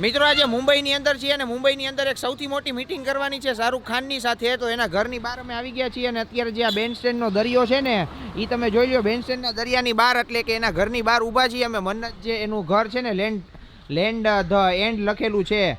મિત્રો, આજે મુંબઈની અંદર છીએ અને મુંબઈની અંદર એક સૌથી મોટી મિટિંગ કરવાની છે શાહરૂખ ખાનની સાથે. તો એના ઘરની બહાર અમે આવી ગયા છીએ અને અત્યારે જે આ બેન સ્ટેન્ડનો દરિયો છે ને એ તમે જોઈ લો બેન સ્ટેન્ડના દરિયાની બહાર એટલે કે એના ઘરની બહાર ઊભા છીએ અમે. મન્નત જે એનું ઘર છે ને લેન્ડ લેન્ડ ધ એન્ડ લખેલું છે.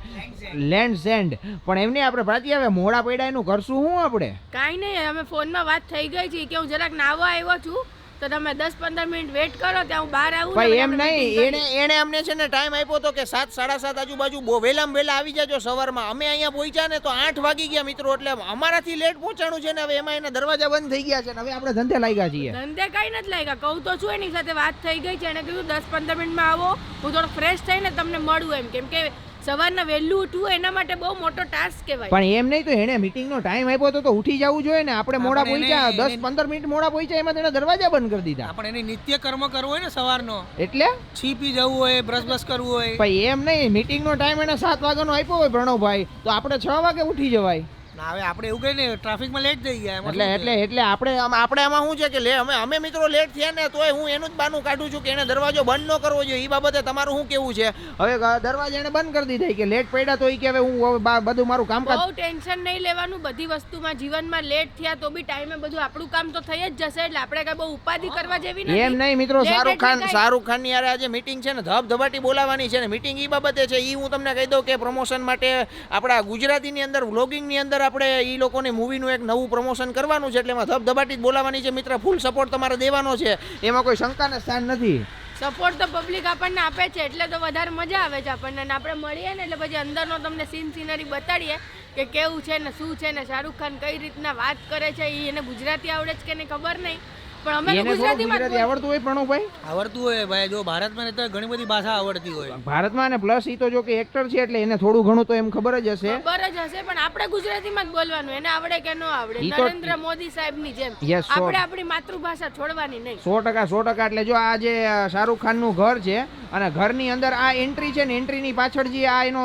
લેન્ડ સેન્ડ પણ એમને આપણે ભાતી હવે મોડા પડ્યા એનું કરશું શું આપણે? કાંઈ નહીં, અમે ફોનમાં વાત થઈ ગઈ છે. કે હું જરાક નાવા આવ્યો છું. તો તમે દસ પંદર મિનિટ વેટ કરો ત્યાં હું બહાર આવું ભાઈ એમ નહીં. એણે એણે અમને છે ને ટાઈમ આપ્યો હતો કે સાત સાડા સાત આજુબાજુ બહુ વહેલામાં વહેલા આવી જાજો સવારમાં. અમે અહીંયા પહોંચ્યા ને તો આઠ વાગી ગયા મિત્રો એટલે અમારાથી લેટ પહોંચાણું છે ને હવે એમાં એના દરવાજા બંધ થઈ ગયા છે ને હવે આપણે ધંધે લાગ્યા છીએ. ધંધે કઈ નથી લાગ્યા. કહું તો છું એની સાથે વાત થઈ ગઈ છે. એને કીધું દસ પંદર મિનિટમાં આવો. હું થોડોક ફ્રેશ થઈને તમને મળું એમ. કેમ કે સવારના વહેલું ઉઠવું એના માટે બહુ મોટો ટાસ્ક કહેવાય. પણ એમ નહીં તો એને મીટિંગનો ટાઈમ આપ્યો હતો તો ઉઠી જવું જોઈએ ને. આપણે મોડા પહોંચ્યા દસ પંદર મિનિટ મોડા પહોંચ્યા એમાં તેના દરવાજા બંધ કરી દીધા. આપણે એની નિત્ય કર્મ કરવો હોય ને સવારનો. એટલે? છીપી જવું હોય બ્રશ બ્રશ કરવું હોય. પણ એમ નહીં મીટિંગનો ટાઈમ એને સાત વાગ્યાનો આપ્યો હોય પ્રણવભાઈ તો આપણે છ વાગે ઉઠી જવાય. ના હવે આપણે એવું કઈ ને ટ્રાફિકમાં લેટ થઈ ગયા એટલે એટલે એટલે આપણે આમ- આપણે આમાં શું છે કે લે અમે અમે મિત્રો લેટ થયા ને તોય હું એનું જ બાનું કાઢું છું કે એને દરવાજો બંધ ન કરવો જોઈએ. એ બાબતે તમારું શું કેવું છે? હવે દરવાજા એને બંધ કરી દીધા કે લેટ પડ્યા તો એ કે હવે હું બા- બધું મારું કામકાજ બહુ ટેન્શન નહીં લેવાનું બધી વસ્તુમાં જીવનમાં લેટ થયા તો બી ટાઈમે બધું આપણું કામ તો થઈ જ જશે એટલે આપણે કઈ બહુ ઉપાધિ કરવા જેવી નથી. એમ નહીં મિત્રો શાહરૂખ ખાન શાહરૂખ ખાનની યારે આજે મીટિંગ છે ને ધબધબાટી બોલાવાની છે ને મીટિંગ એ બાબતે છે એ હું તમને કહી દઉં કે પ્રમોશન માટે આપણા ગુજરાતીની અંદર વ્લોગિંગની અંદર આપણે એ લોકોને મૂવીનું એક નવું પ્રમોશન કરવાનું છે, એટલે એમાં ધબધબાટી જ બોલાવાની છે. મિત્ર ફૂલ સપોર્ટ તમારે દેવાનો છે. એમાં કોઈ શંકાને સ્થાન નથી. સપોર્ટ તો પબ્લિક આપણને આપે છે, એટલે તો વધારે મજા આવે છે આપણને. આપણે મળીએ ને એટલે પછી અંદરનો તમને સીન સિનરી બતાડીએ કે કેવું છે ને શું છે ને શાહરૂખ ખાન કઈ રીતના વાત કરે છે એ એને ગુજરાતી આવડે છે કે નહીં ખબર નહીં. પણ અમે એને થોડું ગુજરાતીમાં ગુજરાતી? આવડતું હોય પ્રણવભાઈ આવડતું હોય ભાઈ. જો ભારતમાં રહેતા હોય ઘણી બધી ભાષા આવડતી હોય. ભારતમાં અને પ્લસ એ તો જો કે એક્ટર છે એટલે એને થોડું ઘણું તો એમ ખબર જ હશે. ખબર જ હશે પણ આપણે ગુજરાતીમાં જ બોલવાનું. એને આવડે કે ન આવડે? ઈ તો- નરેન્દ્ર મોદી સાહેબની જેમ. Yes, આપણે આપણી માતૃભાષા છોડવાની નહીં. સો ટકા સો ટકા. એટલે જો આ જે શાહરૂખ ખાનનું ઘર છે અને ઘરની અંદર આ એન્ટ્રી છે ને એન્ટ્રીની પાછળ જે આ એનો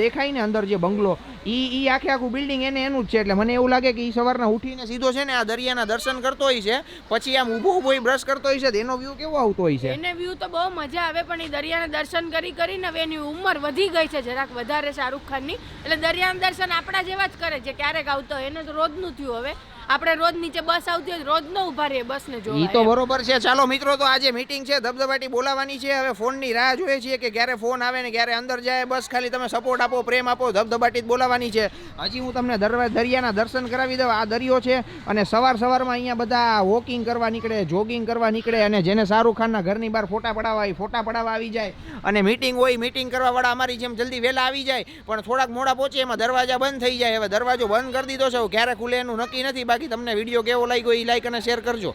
દેખાય ને અંદર જે બંગલો એ એ આખે આખું બિલ્ડિંગ એને એનું જ છે. એટલે મને એવું લાગે કે એ સવારના ઉઠીને સીધો છે ને આ દરિયાના દર્શન કરતો હોય છે, પછી આમ ઊભો ઊભો બ્રશ કરતો હોય છે એનો વ્યૂ કેવો આવતો હોય છે? એને વ્યૂ તો બહુ મજા આવે, પણ એ દરિયાના દર્શન કરી કરીને હવે એની ઉંમર વધી ગઈ છે જરાક વધારે શાહરૂખ ખાનની. એટલે દરિયાના દર્શન આપણા જેવા જ કરે છે ક્યારેક આવતો એને તો રોજનું થયું હવે. આપણે રોજ નીચે બસ આવતી હોય રોજ ન ઊભા રહીએ બસને ઈ જોવા તો બરોબર છે. ચાલો મિત્રો તો આજે મીટિંગ છે ધબધબાટી બોલાવાની છે. હવે ફોનની રાહ જોઈએ છીએ કે ક્યારે ફોન આવે ને ક્યારે અંદર જાય. બસ ખાલી તમે સપોર્ટ આપો પ્રેમ આપો ધબધબાટી જ બોલાવાની છે. હજી હું તમને દરિયાના દર્શન કરાવી દઉં. આ દરિયો છે અને સવાર સવારમાં અહીંયા બધા વોકિંગ કરવા નીકળે જોગિંગ કરવા નીકળે અને જેને શાહરૂખ ખાનના ઘરની બહાર ફોટા પડાવવા હોય ફોટા પડાવવા આવી જાય. અને મીટિંગ હોય મીટિંગ કરવા વાળા અમારી જેમ જલ્દી વહેલા આવી જાય. પણ થોડાક મોડા પહોંચે એમાં દરવાજા બંધ થઈ જાય. હવે દરવાજો બંધ કરી દીધો છે. ક્યારે ખુલે એનું નક્કી નથી. બાકી તમને વીડિયો કેવો લાગ્યો એ લાઈક અને શેર કરજો.